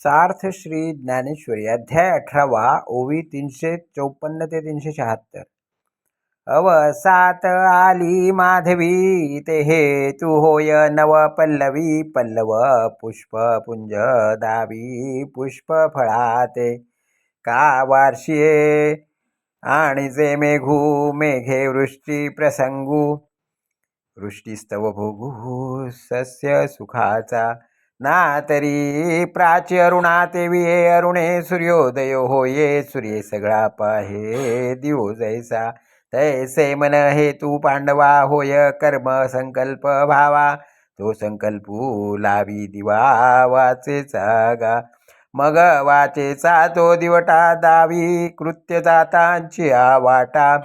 सार्थ श्री ज्ञानेश्वरी अध्याय अठरावा ओवी तीनशे चौपन्न ते तीनशे शहात्तर. अवसात आली माधवी ते हे तू होय नव पल्लवी पल्लव पुष्प पुंज दावी पुष्प फळाते. का वार्षिये आणि जे मेघू मेघे वृष्टी प्रसंगू. वृष्टीस्तव भोगू सस्य सुखाचा. ना तरी प्राची अरुणा तेवी हे अरुणे सूर्योदय होये. सूर्ये सगळा पाहे दिवो जैसा. तैसे मन हे तू पांडवा होय कर्म संकल्प भावा. तो संकल्पू लावी दिवा वाचेचा गा मग वाचेचा तो दिवटा दावी कृत्य जातांची आवाटा.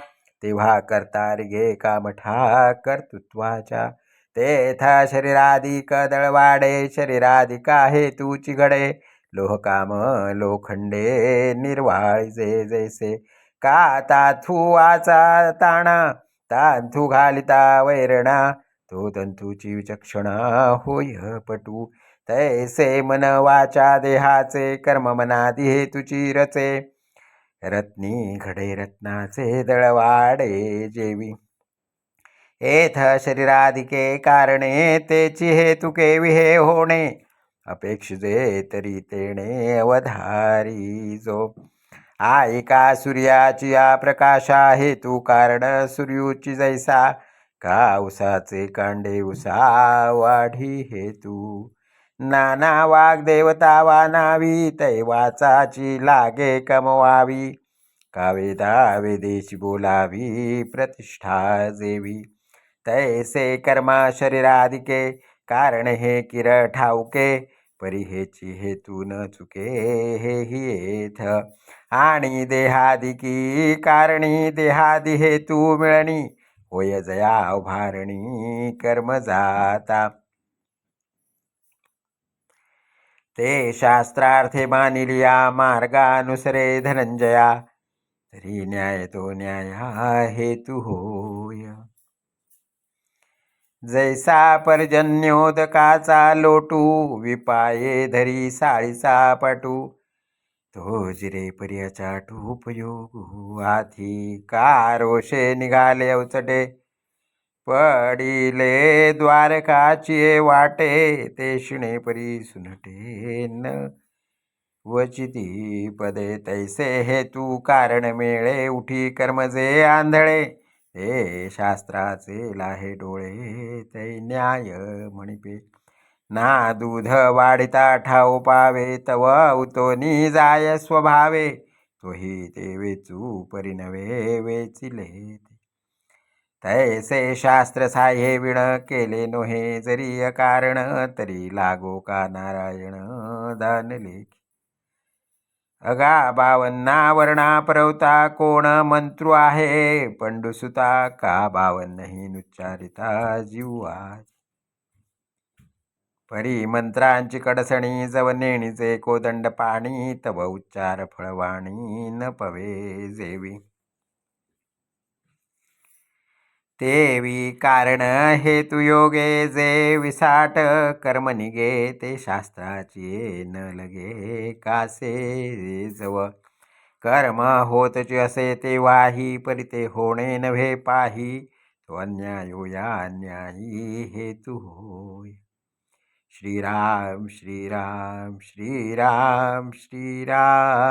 तेव्हा करता घे कामठा कर्तृत्वाच्या तेथा शरीराधिक दळवाडे शरीराधिका हे तूची घडे लोहकाम लोखंडे निर्वाळीचे जैसे. का ताथू वाचा ताणा तांथू घालिता वैरणा. तो तंतूची विचक्षणा होय पटू. तैसे मन वाचा देहाचे कर्म मनादी हे तुची रचे रत्नी घडे रत्नाचे दळवाडे जेवी. एथ शरीराधिके कारणे तेची हेतुके विहे होणे अपेक्षिते तरी तेणे अवधारी जो. आयका सूर्याची या प्रकाशा हेतू कारण सूर्यूची जैसा का उसाचे कांडे उसा वाढी हेतू. नाना वाग्देवता वानावी तैवाचाची लागे कमवावी का वेदा वेदेची बोलावी प्रतिष्ठा जेवी. तैसे कर्मा शरीराधिके कारण हे किर ठाऊके परी हेची हेतू न चुके हे हि येथ. आणि देहादिकी कारणी देहादि हेतू मिळणी होय जया उभारणी कर्म जाता. ते शास्त्रार्थे मानिलिया मार्गानुसरे धनंजया तरी न्याय तो न्याय हेतु होय. जैसा पर्जन्योदकाचा लोटू विपाये धरी साळीचा पटू तो जिरे पर्याचा उपयोग आधी का रोषे निघाले अवचटे पडिले द्वारकाची वाटे ते शिणे परी सुनटे न। वचिती पदे तैसे हे तू कारण मेळे उठी कर्मजे आंधळे। हे शास्त्राचे लाहे डोळे तै न्याय म्हणिपे. ना दूध वाढिता ठाऊ पावे तव उतोनी जाय स्वभावे. तोही ते वेचू परिणवे वेचिले तैसे शास्त्र साह्ये विण केले नोहे जरी अकारण तरी लागो का नारायण दान लेखी अगा बावन्ना वर्णा परवता कोण मंत्रू आहे? पंडुसुता का बावन्नही नुच्चारिता जीवा? परी मंत्रांची कडसणी जव नेणीचे कोदंड पाणी तव उच्चार फळवाणी न पवे जेवी. तेवी कारण हेतु योगे जे विसाट कर्म निगे ते शास्त्राची न लगे कासे जव. कर्म होतचे असे ते वाही परी ते होणे नव्हे पाही. तो अन्यायो या अन्यायी हेतू होय. श्रीराम श्रीराम श्रीराम श्रीराम.